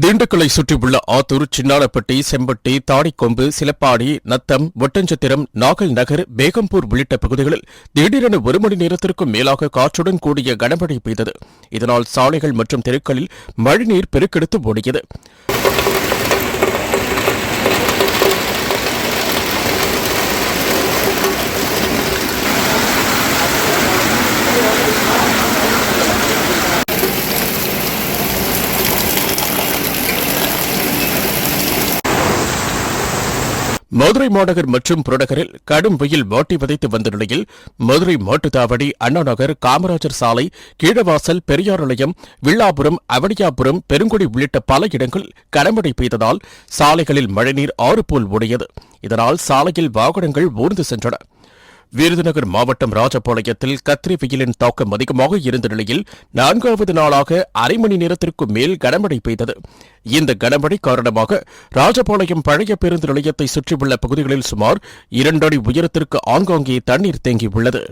திண்டுக்கலை சுற்றியுள்ள ஆத்தூர் சின்னாளப்பட்டி செம்பட்டி தாடிக்கொம்பு சிலப்பாடி நத்தம் ஒட்டஞ்சத்திரம் நாகல் நகர் பேகம்பூர் உள்ளிட்ட பகுதிகளில் திடீரென ஒரு மணி நேரத்திற்கும் மேலாக காற்றுடன் கூடிய கனமழை பெய்தது. இதனால் சாலைகள் மற்றும் தெருக்களில் மழைநீர் பெருக்கெடுத்து ஓடியது. மதுரை மாநகர் மற்றும் புறநகரில் கடும் வெயில் வாட்டி விதைத்து வந்த நிலையில் மதுரை மாட்டுத்தாவடி அண்ணாநகர் காமராஜர் சாலை கீழவாசல் பெரியார் நிலையம் வில்லாபுரம் அவனியாபுரம் பெருங்குடி உள்ளிட்ட பல இடங்கள் கனமழை பெய்ததால் சாலைகளில் மழைநீர் ஆறு போல் ஓடியது இதனால் சாலையில் வாகனங்கள் ஊர்ந்து சென்றன. விருதுநகர் மாவட்டம் ராஜபாளையத்தில் கத்திரி வெயிலின் தாக்கம் அதிகமாக இருந்த நிலையில் நான்காவது நாளாக அரை மணி நேரத்திற்கு மேல் கனமழை பெய்தது. இந்த கனமழை காரணமாக ராஜபாளையம் பழைய பேருந்து நிலையத்தை சுற்றியுள்ள பகுதிகளில் சுமார் இரண்டு அடி உயரத்திற்கு ஆங்காங்கே தண்ணீர் தேங்கியுள்ளது.